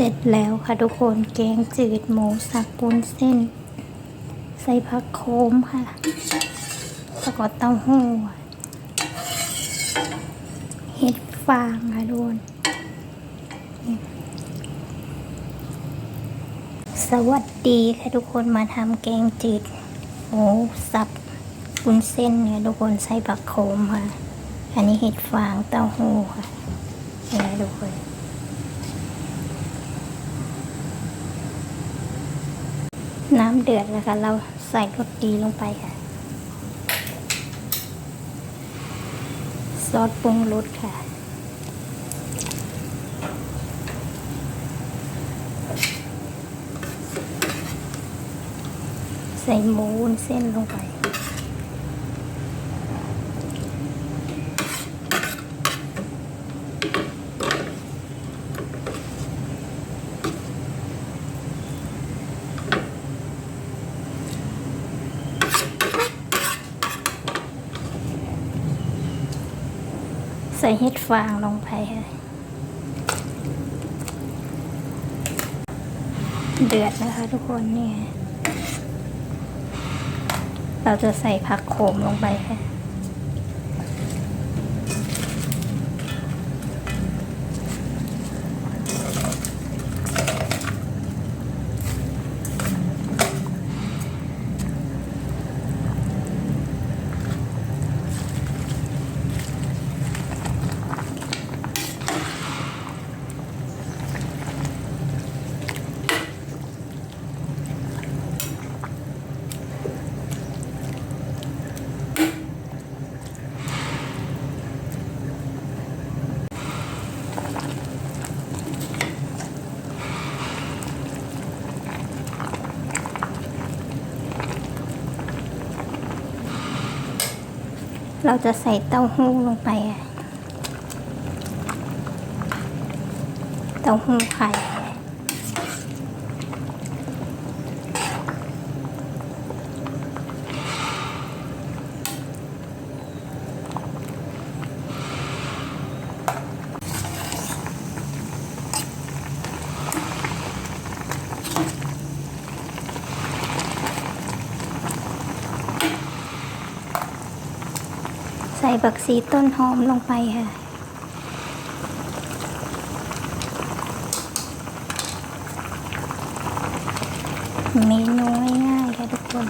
เสร็จแล้วค่ะทุกคนแกงจืดหมูสับปุ้นเส้น ใส่ผักโขมค่ะแล้วก็เต้าหู้เห็ดฟางค่ะทุกคนสวัสดีค่ะทุกคนมาทำแกงจืดหมูสับปุ้นเส้นเนี่ยทุกคนใส่ผักโขมค่ะ อันนี้เห็ดฟางเต้าหู้ค่ะนี่ทุกคน น้ำเดือดแล้วค่ะเราใส่รสดีลงไปค่ะ ซอสปรุงรสค่ะ ใส่หมูเส้นลงไป ใส่เห็ดฟางลงไปค่ะเดือดนะคะทุกคนเนี่ยเราจะใส่ผักโขมลงไปค่ะ เราจะใส่เต้าหู้ลงไป เต้าหู้ไข่ ส่บักซีต้นหอมลงไปค่ะ เมนูง่ายๆค่ะทุกคน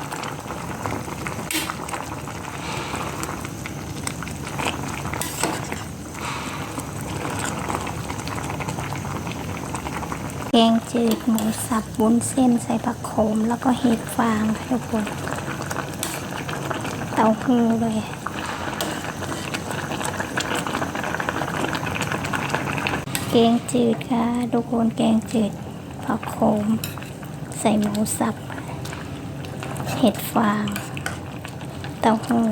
แกงจืดหมูสับวุ้นเส้นใส่ผักโขม แล้วก็เห็ดฟางค่ะทุกคน เต้าหู้เลย กงจืดค่ะ ทุกคนแกงจืดผักโขม ใส่หมูสับ เห็ดฟาง เต้าหู้